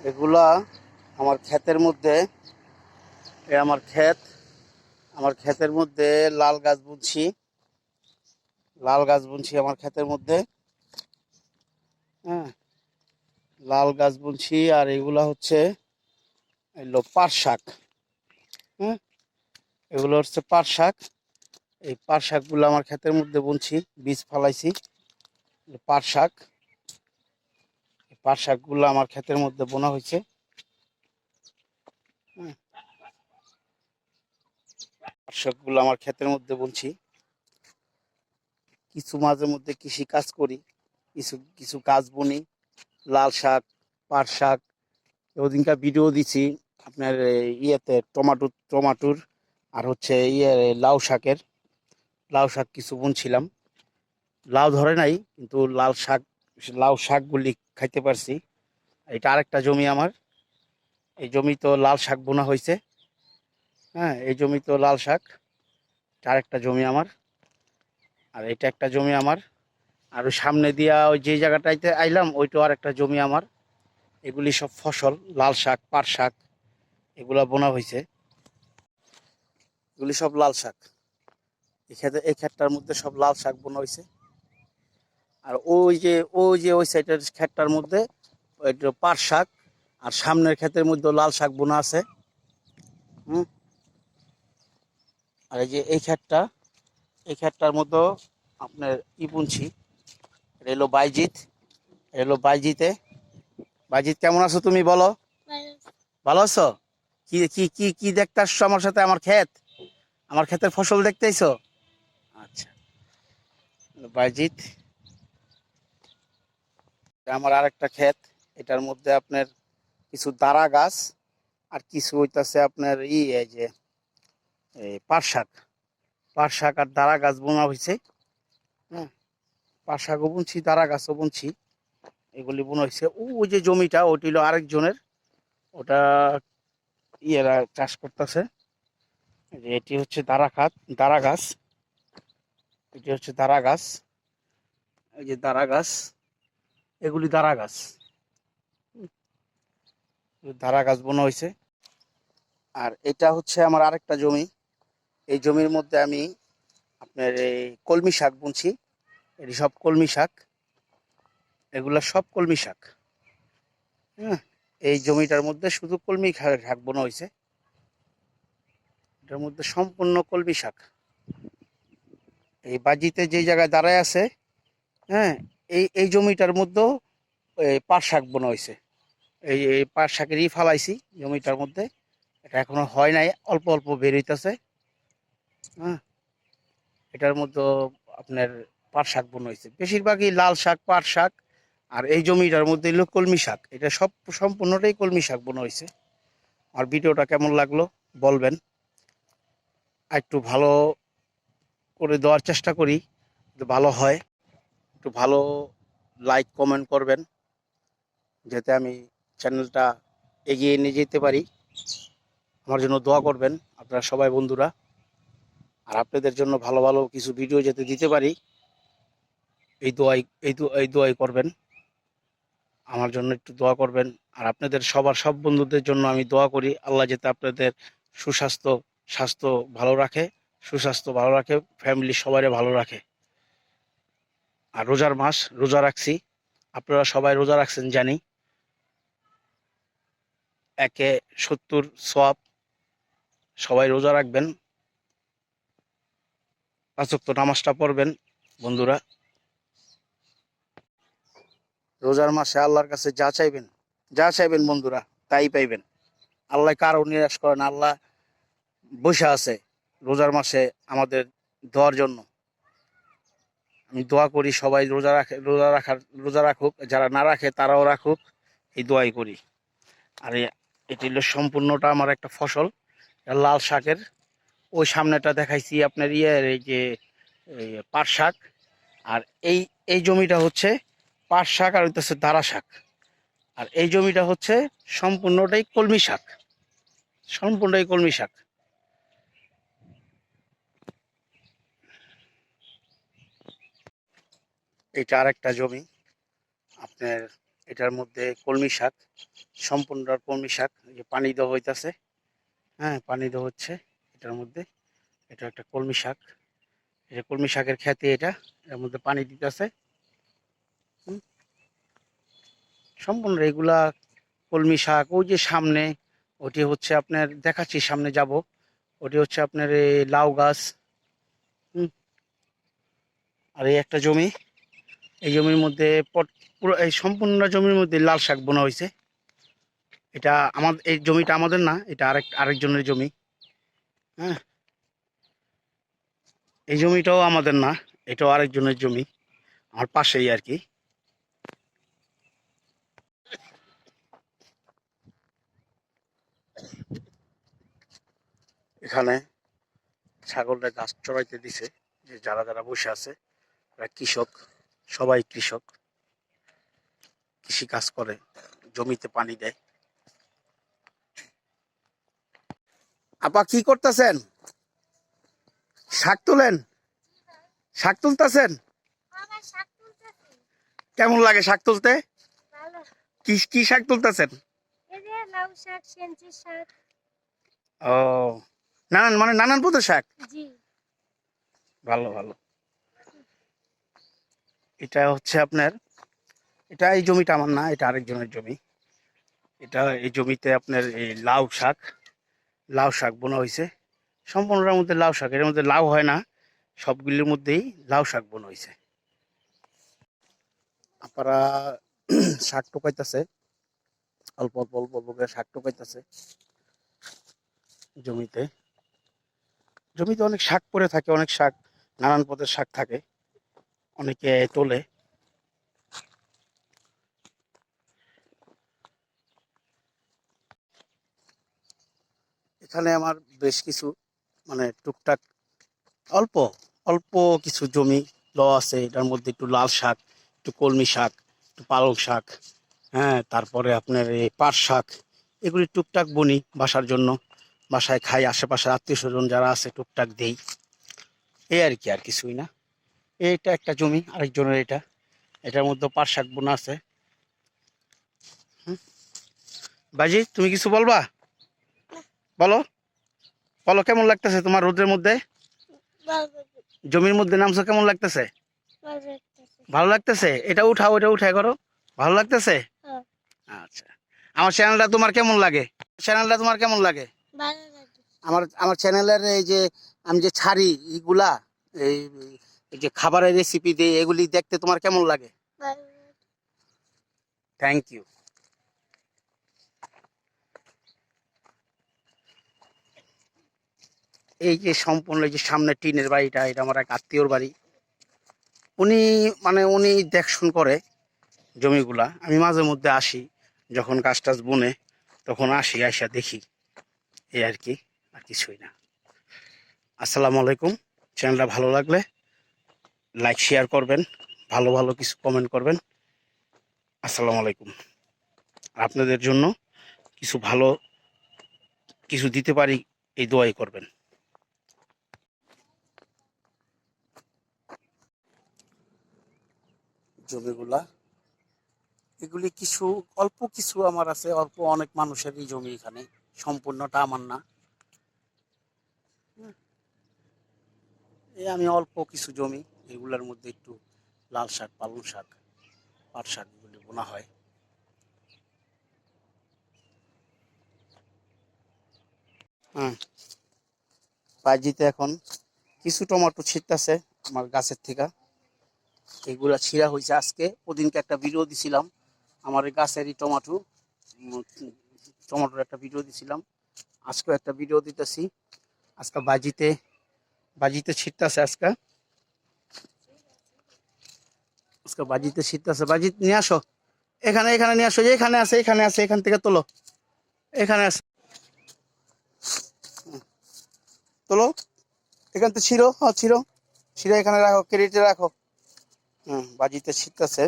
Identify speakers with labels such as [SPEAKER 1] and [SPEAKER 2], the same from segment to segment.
[SPEAKER 1] এগুলা আমার ক্ষেতের মধ্যে, এ আমার ক্ষেত, আমার ক্ষেতের মধ্যে লাল গাছ বুনছি, লাল গাছ বুনছি আমার ক্ষেতের মধ্যে হ্যাঁ লাল গাছ বুনছি আর এগুলা হচ্ছে এগুলো পাট শাক হ্যাঁ এগুলো হচ্ছে পাট শাক, এই পাট শাকগুলো আমার ক্ষেতের মধ্যে বুনছি, বীজ ফালাইছি, পাট শাক। পাট শাকগুলো আমার ক্ষেতের মধ্যে বোনা হয়েছে। পাট শাকগুলো আমার ক্ষেতের মধ্যে বুনছি। কিছু মাঝে মধ্যে কৃষি কাজ করি, কিছু কিছু কাজ বুনি। লাল শাক, পাট শাক ওদিনকার ভিডিও দিছি আপনার ইয়েতে টমাটো, টমাটোর আর হচ্ছে ইয়ে লাউ শাকের। লাউ শাক কিছু বুনছিলাম। লাউ ধরে নাই, কিন্তু লাল শাক লাউ শাকগুলি খাইতে পারছি। এটা আরেকটা জমি আমার। এই জমি তো লাল শাক বোনা হয়েছে হ্যাঁ এই জমি তো লাল শাক। এটা আরেকটা জমি আমার। আর এটা একটা জমি আমার। আর ওই সামনে দিয়া ওই যে জায়গাটাইতে আইলাম, ওইটাও আরেকটা জমি আমার। এগুলি সব ফসল, লাল শাক, পাট শাক, এগুলা বোনা হয়েছে এগুলি সব লাল শাক। এই ক্ষেতে এই ক্ষেতটার মধ্যে সব লাল শাক বোনা হয়েছে আর ওই যে ওই যে ওই সাইডের ক্ষেতটার মধ্যে পাট শাক আর সামনের ক্ষেতের মধ্যে লাল শাক বোনা আছে। হুম? আর এই যে এই ক্ষেতটা, এই ক্ষেতটার মধ্যে আপনার ই বুনছি হলো বাইজিৎ এটা বাইজিতে। বাইজিৎ কেমন আছো তুমি বলো? ভালো আছো? কি কি কি কি দেখতে আসছো আমার সাথে? আমার ক্ষেত? আমার ক্ষেতের ফসল দেখতে আইছো? আচ্ছা। বাইজিৎ আমার আরেকটা ক্ষেত, এটার মধ্যে আপনার কিছু দাঁড়া গাছ আর কিছু হইতাছে আপনার ই, এই যে পাট শাক। পাট শাক আর দাঁড়া গাছ বোনা হয়েছে হ্যাঁ? পাট শাকও বুনছি দাঁড়া গাছও বুনছি, এগুলি বোনা হয়েছে ওই যে জমিটা ওটি হলো আরেকজনের, ওটা ইয়েরা চাষ করতেছে। যে এটি হচ্ছে দাঁড়া খাত দাঁড়া গাছ, এটি হচ্ছে দাঁড়া গাছ, এই যে দাঁড়া গাছ। এগুলি দাঁড়া গাছ। দাঁড়া গাছ বোনা হয়েছে আর এটা হচ্ছে আমার আরেকটা জমি। এই জমির মধ্যে আমি আপনার এই কলমি শাক বুনছি। এটি সব কলমি শাক। এগুলা সব কলমি শাক। হ্যাঁ এই জমিটার মধ্যে শুধু কলমি শাক বোনা হয়েছে এটার মধ্যে সম্পূর্ণ কলমি শাক। এই বাজিতে যে জায়গায় দাঁড়ায় আছে হ্যাঁ এই এই জমিটার মধ্যেও পাট শাক বোনা হয়েছে। এই এই পাট শাকেরই ফালাইছি জমিটার মধ্যে। এটা এখনও হয় নাই, অল্প অল্প বের হইতেছে। হ্যাঁ। এটার মধ্যে আপনার পাট শাক বোনা হয়েছে। বেশিরভাগই লাল শাক, পাট শাক, আর এই জমিটার মধ্যে হলো কলমি শাক। এটা সব সম্পূর্ণটাই কলমি শাক বোনা হয়েছে। আর ভিডিওটা কেমন লাগল বলবেন। একটু ভালো করে দেওয়ার চেষ্টা করি ভালো হয়। একটু ভালো লাইক কমেন্ট করবেন, যাতে আমি চ্যানেলটা এগিয়ে নিয়ে যেতে পারি। আমার জন্য দোয়া করবেন আপনারা সবাই বন্ধুরা। আর আপনাদের জন্য ভালো ভালো কিছু ভিডিও যাতে দিতে পারি, এই দোয়াই, এই এই দোয়াই করবেন। আমার জন্য একটু দোয়া করবেন। আর আপনাদের সবার, সব বন্ধুদের জন্য আমি দোয়া করি, আল্লাহ যাতে আপনাদের সুস্বাস্থ্য, স্বাস্থ্য ভালো রাখে, সুস্বাস্থ্য ভালো রাখে ফ্যামিলি সবাই ভালো রাখে। আর রোজার মাস, রোজা রাখছি। আপনারা সবাই রোজা রাখছেন, জানি। একে সত্তর সব সবাই রোজা রাখবেন। পাঁচক্ত নামাজটা পড়বেন, বন্ধুরা। রোজার মাসে আল্লাহর কাছে যা চাইবেন যা চাইবেন বন্ধুরা, তাই পাইবেন। আল্লাহ কারও নিরাশ করেন আল্লাহ বসে আছে রোজার মাসে আমাদের দেওয়ার জন্য। দোয়া করি, সবাই রোজা রাখে, রোজা রাখার, রোজা রাখুক, যারা না রাখে তারাও রাখুক, এই দোয়াই করি। আর এটি হলো সম্পূর্ণটা আমার একটা ফসল লাল শাকের। ওই সামনেটা দেখাইছি আপনার ইয়ে এই যে পাট শাক। আর এই এই জমিটা হচ্ছে পাট শাক আর হচ্ছে দাঁড়া শাক। আর এই জমিটা হচ্ছে সম্পূর্ণটাই কলমি শাক। সম্পূর্ণটাই কলমি শাক। এটা আর একটা জমি। আপনার এটার মধ্যে কলমি শাক, সম্পূর্ণ কলমি শাক যে পানি দেওয়া হইতাছে। হ্যাঁ পানি দেওয়া হচ্ছে এটার মধ্যে। এটা একটা কলমি শাক। এটা কলমি শাকের খ্যাতি এটা, এর মধ্যে পানি দিতেছে। সম্পূর্ণ এগুলা কলমি শাক, ওই যে সামনে, ওটি হচ্ছে আপনার, দেখাচ্ছি সামনে যাব। ওটি হচ্ছে আপনার এই লাউ গাছ। হুম। আর এই একটা জমি। এই জমির মধ্যে পুরো এই সম্পূর্ণ জমির মধ্যে লাল শাক বোনা হয়েছে। এটা আমাদের এই জমিটা আমাদের না, এটা আরেক আরেকজনের জমি। হ্যাঁ। এই জমিটাও আমাদের না, এটাও আরেকজনের জমি, আমার পাশেই আর কি। এখানে ছাগলটা গাছ চড়াইতে দিছে, যে যারা যারা বসে আছে এরা কৃষক। সবাই কৃষক। কৃষি কাজ করে জমিতে পানি দেয়। আপা কি করতেছেন? শাক তুলেন? শাক তুলতেছেন? কেমন লাগে শাক তুলতে? কি কি শাক তুলতেছেন? ও নানান মানে নানান পদের শাক? ভালো ভালো। এটা হচ্ছে আপনার, এটা এই জমিটা আমার না, এটা আরেকজনের জমি। এটা এই জমিতে আপনার এই লাউ শাক লাউ শাক বোনা হয়েছে। সম্পূর্ণটার মধ্যে লাউ শাক, এর মধ্যে লাউ হয় না, সবগুলির মধ্যেই লাউ শাক বোনা হয়েছে। আপনারা শাক টোকাইতেছে, অল্প অল্প অল্প অল্প করে শাক টোকাইতেছে জমিতে। জমিতে অনেক শাক পরে থাকে, অনেক শাক, নানান পদের শাক থাকে। অনেকে তোলে। এখানে আমার বেশ কিছু মানে টুকটাক অল্প অল্প কিছু জমি ল আছে। এটার মধ্যে একটু লাল শাক, একটু কলমি শাক, একটু পালং শাক হ্যাঁ তারপরে আপনার এই পাট শাক। এগুলি টুকটাক বনি বাসার জন্য। বাসায় খাই আশেপাশে আত্মীয় স্বজন যারা আছে, টুকটাক দেই। এই আর কি, আর কিছুই না। এইটা একটা জমি আরেকজনের এটা। এটার মধ্যে পাট শাক বোনা আছে। বাজি তুমি কিছু বলবা? বলো। বলো কেমন লাগতেছে তোমার রোদের মধ্যে? জমির মধ্যে নামছো কেমন লাগতেছে?
[SPEAKER 2] ভালো লাগতেছে?
[SPEAKER 1] এটা উঠাও এটা উঠাই করো। ভালো লাগতেছে। আচ্ছা। আমার চ্যানেলটা তোমার কেমন লাগে? চ্যানেলটা তোমার কেমন লাগে?
[SPEAKER 2] লাগে।
[SPEAKER 1] আমার আমার চ্যানেলের এই যে আমি যে ছাড়ি এইগুলা এই এই যে খাবারের রেসিপি দিই এগুলি দেখতে তোমার কেমন লাগে? থ্যাংক ইউ এই যে সম্পূর্ণ এই যে সামনে টিনের বাড়িটা, এটা আমার এক আত্মীয়র বাড়ি। উনি মানে উনি দেখশুন করে জমিগুলা। আমি মাঝে মধ্যে আসি, যখন গাছ টাছ বনে, তখন আসি, আইসা দেখি। এই আর কি, আর কিছুই না। আসসালামু আলাইকুম। চ্যানেলটা ভালো লাগলে লাইক শেয়ার করবেন, ভালো ভালো কিছু কমেন্ট করবেন। আসসালামু আলাইকুম। আপনাদের জন্য কিছু ভালো কিছু দিতে পারি, এই দোয়াই করবেন। জমিগুলা, এগুলি কিছু, অল্প কিছু আমার আছে, অল্প অনেক মানুষেরই জমি এখানে, সম্পূর্ণটা আমার না। এই আমি অল্প কিছু জমি। এগুলোর মধ্যে একটু লাল শাক, পালং শাক, পাট শাক এগুলি বোনা হয়। বাজিতে এখন কিছু টমেটো ছিটতেছে আমার গাছের থেকে। এগুলা ছিঁড়া হয়েছে আজকে। ওদিনকে একটা ভিডিও দিছিলাম। আমার গাছেরই টমেটো টমেটোর একটা ভিডিও দিছিলাম। আজকেও একটা ভিডিও দিতেছি। আজকে বাজিতে বাজিতে ছিটতেছে আজকে। বাজিতে ছিটতেছে বাজি নিয়ে আসো। এখানে এখানে নিয়ে আসো এখানে আছে এখানে আছে, এখান থেকে তোলো। এখানে আছে। তোলো। এখান থেকে ছিঁড়ো হ্যাঁ ছিঁড়ো। ছিঁড়ে এখানে রাখো কেরিটে রাখো। হুম, বাজিতে ছিটতেছে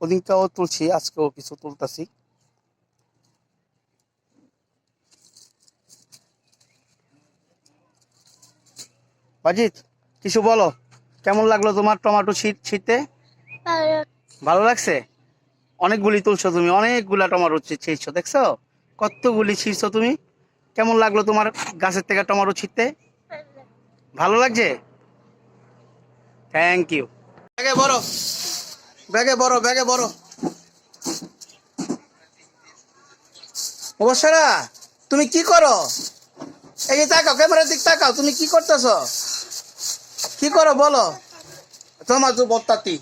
[SPEAKER 1] ওদিনকেও তুলছি, আজকেও কিছু তুলতেছি। বাজিত, কিছু বলো। কেমন লাগল তোমার টমেটো ছিট ছিটতে?
[SPEAKER 2] ভালো।
[SPEAKER 1] লাগছে? অনেকগুলি তুলছো তুমি অনেকগুলা টমাটো ছিঁড়ছো দেখছ? কতগুলি ছিঁড়ছো তুমি? কেমন লাগল তোমার গাছের থেকে টমেটো ছিঁড়তে ভালো লাগছে? থ্যাংক ইউ ব্যাগে বড় ব্যাগে বড় ব্যাগে বড়। অবসরা তুমি কি করো? এই যে তাকাও ক্যামেরার দিক তাকাও তুমি কি করতেছ? কি করো বলো? তোমার তো বত্তাতি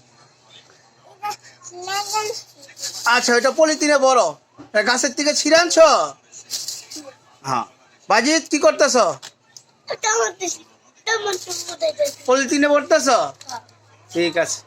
[SPEAKER 1] আচ্ছা ওইটা পলিথিনে বড় গাছের থেকে ছিঁড়ে আনছো? হ্যাঁ। বাজি কি করতেছ? পলিথিনে ভরতেছ? ঠিক আছে।